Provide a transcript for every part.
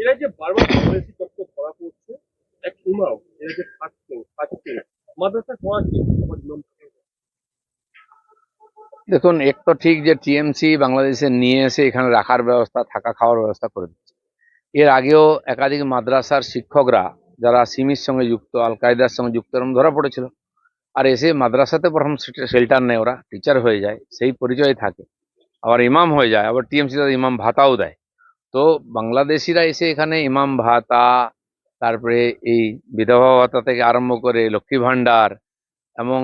এরা যে বারবার চক্র ধরা পড়ছে এক এরা যে খাচ্ছেন খাচ্ছেন মাদ্রাসা ইমাম দেখুন এক তো ঠিক যে টিএমসি বাংলাদেশে নিয়ে এসে এখানে রাখার ব্যবস্থা থাকা খাওয়ার ব্যবস্থা করে দিচ্ছে। এর আগেও একাধিক মাদ্রাসার শিক্ষকরা যারা সিমির সঙ্গে যুক্ত আল কায়দার সঙ্গে যুক্ত এরকম ধরা পড়েছিল। আর এসে মাদ্রাসাতে প্রথম শেল্টার নেয় ওরা টিচার হয়ে যায় সেই পরিচয় থাকে। আবার ইমাম হয়ে যায়, আবার টিএমসি তাদের ইমাম ভাতাও দেয়। তো বাংলাদেশিরা এসে এখানে ইমাম ভাতা, তারপরে এই বিধবা ভাতা থেকে আরম্ভ করে লক্ষ্মী ভাণ্ডার এবং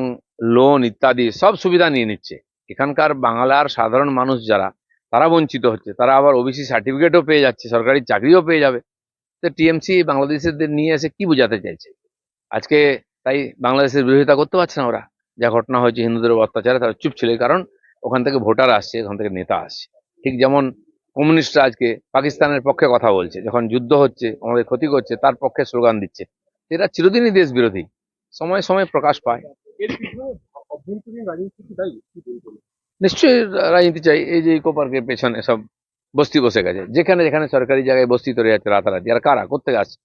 লোন ইত্যাদি সব সুবিধা নিয়ে নিচ্ছে। এখানকার বাংলার সাধারণ মানুষ যারা, তারা বঞ্চিত হচ্ছে। তারা আবার ওবিসি সার্টিফিকেটও পেয়ে যাচ্ছে, সরকারি চাকরিও পেয়ে যাবে। তো টিএমসি বাংলাদেশিদের নিয়ে এসে কি বোঝাতে চাইছে? আজকে তাই বাংলাদেশের বিরোধিতা করতে পারছে না ওরা। যা ঘটনা হয়েছে হিন্দুদের অত্যাচারে, তারা চুপ ছিল। কারণ ওখান থেকে ভোটার আসছে ওখান থেকে নেতা আসছে। ঠিক যেমন কমিউনিস্টরা আজকে পাকিস্তানের পক্ষে কথা বলছে যখন যুদ্ধ হচ্ছে আমাদের ক্ষতি করছে তার পক্ষে স্লোগান দিচ্ছে। এরা চিরদিনই দেশ বিরোধী সময় সময় প্রকাশ পায়। নিশ্চয়ই রাজনীতি চাই। এই যে ইকো পার্কের পেছনে সব বস্তি বসে গেছে। যেখানে যেখানে সরকারি জায়গায় বস্তি তৈরি যাচ্ছে রাতারাতি। আর কারা? করতে আসছে?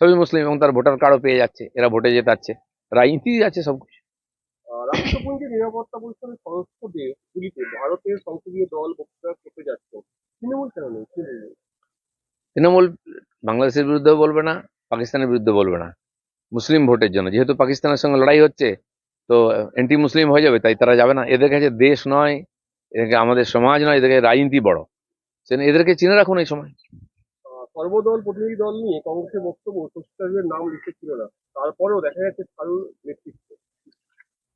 সবই মুসলিম এবং তার ভোটার কার্ডও পেয়ে যাচ্ছে। এরা ভোটে জেতাচ্ছে। রাজনীতি আছে সব রাষ্ট্রপুঞ্জের নিরাপত্তা পরিষদের সদস্যদের গুলিতে ভারতের সংসদীয় দল বক্তৃতা করতে যাচ্ছে তৃণমূল কেন নেই? তৃণমূল বাংলাদেশের বিরুদ্ধে বলবে না পাকিস্তানের বিরুদ্ধে বলবে না। মুসলিম ভোটের জন্য যেহেতু পাকিস্তানের সঙ্গে লড়াই হচ্ছে তো অ্যান্টি মুসলিম হয়ে যাবে তাই তারা যাবে না। এদের কাছে দেশ নয় এদেরকে আমাদের সমাজ নয় এদেরকে রাজনীতি বড়। সেজন্য এদেরকে চিনে রাখুন এই সময়। সর্বদল প্রতিনিধি দল নিয়ে কংগ্রেসের বক্তব্য শশী নাম লিখে ছিল না। তারপরেও দেখা যাচ্ছে থারুর নেতৃত্ব।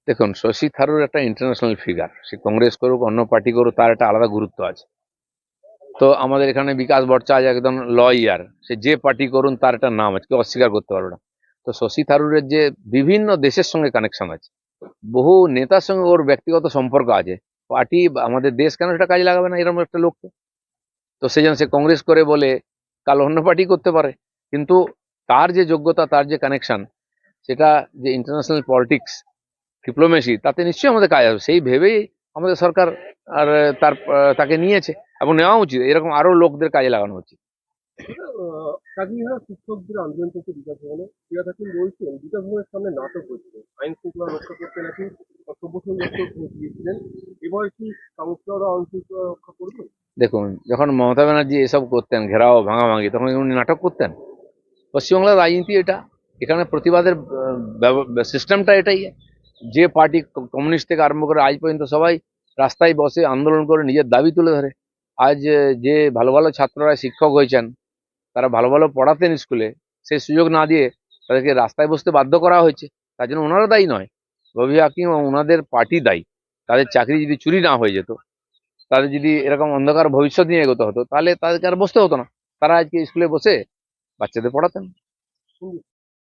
দেখুন, শশী থারুর একটা ইন্টারন্যাশনাল ফিগার সে কংগ্রেস করুক, অন্য পার্টি করুক, তার একটা আলাদা গুরুত্ব আছে। তো আমাদের এখানে বিকাশ ভট্টাচার্য একদম লয়ার সে যে পার্টি করুন, তার একটা নাম আছে, কেউ অস্বীকার করতে পারবে না। তো শশী থারুরের যে বিভিন্ন দেশের সঙ্গে কানেকশন আছে, বহু নেতার সঙ্গে ওর ব্যক্তিগত সম্পর্ক আছে পার্টি আমাদের দেশ কেন সেটা কাজে লাগাবে না এরকম একটা লোককে? তো সেই জন্য সে কংগ্রেস করে বলে, কাল অন্য পার্টি করতে পারে। কিন্তু তার যে যোগ্যতা, তার যে কানেকশন সেটা যে ইন্টারন্যাশনাল পলিটিক্স ডিপ্লোমেসি তাতে নিশ্চয়ই আমাদের কাজ হবে সেই ভেবেই আমাদের সরকার আর তার তাকে নিয়েছে এবং নেওয়া উচিত। এরকম আরও লোকদের কাজে লাগানো উচিত। শিক্ষকদের আন্দোলন বিকাশ ভবনে ফিরাদ হাকিম বলছেন বিকাশ ভবনের সামনে নাটক হচ্ছে। আইন শৃঙ্খলা রক্ষা করতে নাকি দিয়েছিলেন। এবার কি সংস্কার আইন রক্ষা করবে? দেখুন যখন মমতা ব্যানার্জি এসব করতেন ঘেরাও ভাঙাভাঙি তখন উনি নাটক করতেন? পশ্চিমবাংলার রাজনীতি এটা। এখানে প্রতিবাদের সিস্টেমটা এটাই। যে পার্টি কমিউনিস্ট থেকে আরম্ভ করে আজ পর্যন্ত সবাই রাস্তায় বসে আন্দোলন করে নিজের দাবি তুলে ধরে। আজ যে ভালো ভালো ছাত্ররা শিক্ষক হয়েছেন, তারা ভালো ভালো পড়াতেন স্কুলে সেই সুযোগ না দিয়ে তাদেরকে রাস্তায় বসতে বাধ্য করা হয়েছে। তার জন্য ওনারা দায়ী নয়, রবি হাকিম ওনাদের পার্টি দায়ী। তাদের চাকরি যদি চুরি না হয়ে যেত, তাদের যদি এরকম অন্ধকার ভবিষ্যৎ নিয়ে এগোতে হতো, তাহলে তাদেরকে আর বসতে হতো না। তারা আজকে স্কুলে বসে বাচ্চাদের পড়াতেন।